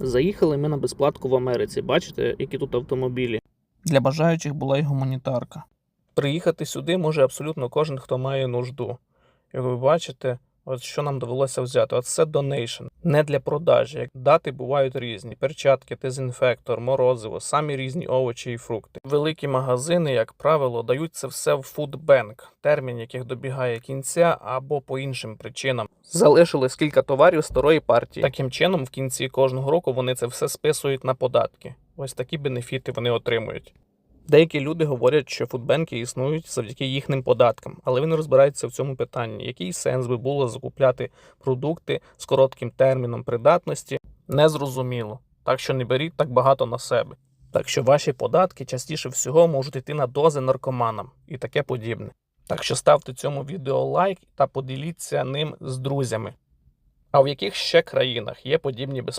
Заїхали ми на безплатку в Америці. Бачите, які тут автомобілі. Для бажаючих була й гуманітарка. Приїхати сюди може абсолютно кожен, хто має нужду. Як ви бачите, от що нам довелося взяти? От це донейшн, не для продажі. Як дати бувають різні: перчатки, дезінфектор, морозиво, самі різні овочі і фрукти. Великі магазини, як правило, дають це все в фудбенк, термін яких добігає кінця або по іншим причинам. Залишилось кілька товарів старої партії. Таким чином, в кінці кожного року вони це все списують на податки. Ось такі бенефіти вони отримують. Деякі люди говорять, що фудбенки існують завдяки їхнім податкам, але вони розбираються в цьому питанні. Який сенс би було закупляти продукти з коротким терміном придатності? Незрозуміло. Так що не беріть так багато на себе. Так що ваші податки частіше всього можуть йти на дози наркоманам і таке подібне. Так що ставте цьому відео лайк та поділіться ним з друзями. А в яких ще країнах є подібні безпеки?